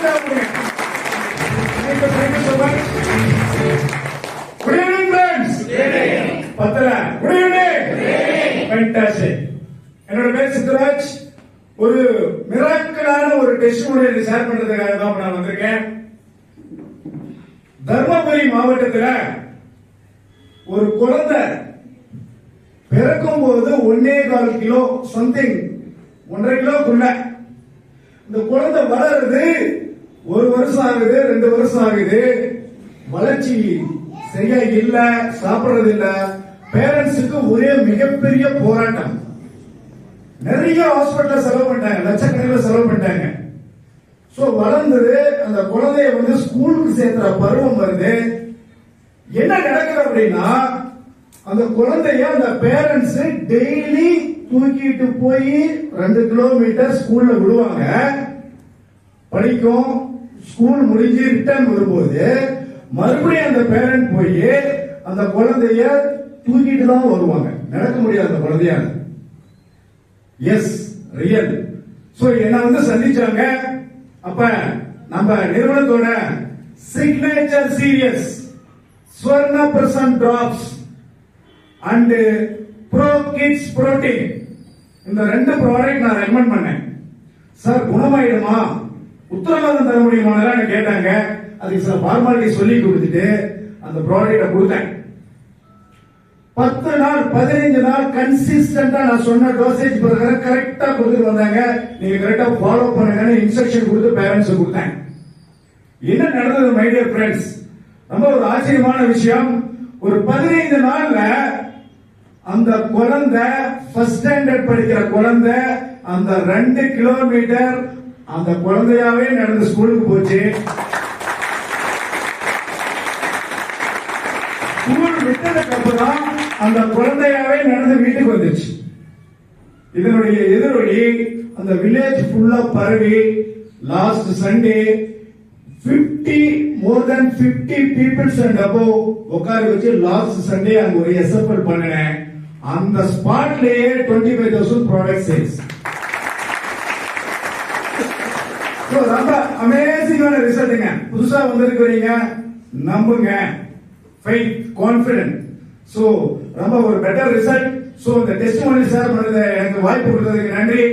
clap பண்ணுங்க. Thank. Good evening, பத்தல good evening fantastic என்னோட பேர் சித்தராஜ் ஒரு மிராக்கலான ஒரு டெஸ்டிமோனியல் ஷேர் பண்றதுக்காக தான் நான் வந்திருக்கேன் தர்மபுரி மாவட்டத்தில் ஒரு குழந்தை பிறக்கும் போது ஒன்னே கால் கிலோ சம்திங் ஒன்றரை கிலோக்குள்ள இந்த குழந்தை வளருது ஆகுது ரெண்டு வருஷம் ஆகுது. வளர்ச்சி சரியா இல்ல சாப்பிடுறது இல்ல. பேரண்ட்ஸுக்கு ஒரே மிகப்பெரிய போராட்டம். நிறைய ஹாஸ்பிட்டல் செலவு பண்ணிட்டாங்க லட்சக்கணக்கில் செலவு பண்ணிட்டாங்க. சோ வளர்ந்தது அந்த குழந்தைய வந்து ஸ்கூலுக்கு சேர்த்துற பருவம் வருது. என்ன நடக்குது அப்படின்னா அந்த குழந்தைய அந்த பேரண்ட்ஸ் டெய்லி தூக்கிட்டு போய் ரெண்டு கிலோமீட்டர் ஸ்கூல்ல விடுவாங்க. படிக்கும் ஸ்கூல் முடிஞ்சு ரிட்டர்ன் வரும்போது மறுபடியும் அந்த பேரண்ட் போய் அந்த குழந்தைய தூக்கிட்டு தான் வருவாங்க. நடக்க முடியாது அந்த குழந்தையால. எஸ் ரியல் சோ என்ன வந்து சந்திச்சாங்க. அப்ப நம்ம நிறுவனத்தோட signature serious Swarna Prashan drops and pro kids protein இந்த ரெண்டு ப்ராடக்ட் நான் ரெக்கமெண்ட் பண்ணேன். சார் குணமாயிடுமா? உத்தரவாதம் தர முடியுமான்னு கேட்டாங்க. அதுக்கு சில ஃபார்மாலிட்டி சொல்லி கொடுத்துட்டு அந்த ப்ராடக்ட கொடுத்தேன். பத்து நாள் பதினைஞ்சு நாள் கன்சிஸ்டன்டா நான் சொன்ன டோசேஜ் பிரகாரம் கரெக்டா கொடுத்துட்டு வந்தாங்க. நீங்க கரெக்டா ஃபாலோ பண்ணுங்கன்னு இன்ஸ்ட்ரக்ஷன் கொடுத்து பேரண்ட்ஸ் கொடுத்தேன். என்ன நடந்தது மை டியர் ஃப்ரெண்ட்ஸ் ரொம்ப ஒரு ஆச்சரியமான விஷயம். ஒரு பதினைந்து நாள்ல அந்த குழந்தை ஃபர்ஸ்ட் ஸ்டாண்டர்ட் படிக்கிற குழந்தை அந்த ரெண்டு கிலோமீட்டர் அந்த குழந்தையாவே நடந்து ஸ்கூலுக்கு போச்சு. ஸ்கூல் விட்டதுக்கு அப்புறம் அந்த குழந்தையாவே நடந்து வீட்டுக்கு வந்துச்சு இதனுடைய எதிரொலி அந்த வில்லேஜ் ஃபுல்லா பரவி last Sunday 50 more than 50 peoples and above உட்கார வச்சு லாஸ்ட் சண்டே அங்க ஒரு எஸ்எஃப்எல் பண்ணினேன். அந்த ஸ்பாட்லயே 25000 ஃபைவ் தௌசண்ட் ப்ராடக்ட் சேல்ஸ் ரொம்ப அமேசிங்கான ரிசல்ட்டுங்க புதுசா வந்திருக்கிறீங்க நம்புங்க. ஃபைட் கான்பிடன்ட் சோ ரொம்ப ஒரு பெட்டர் ரிசல்ட் சோ இந்த டெஸ்ட் சார் பண்ணது எனக்கு வாய்ப்பு கொடுத்ததுக்கு நன்றி.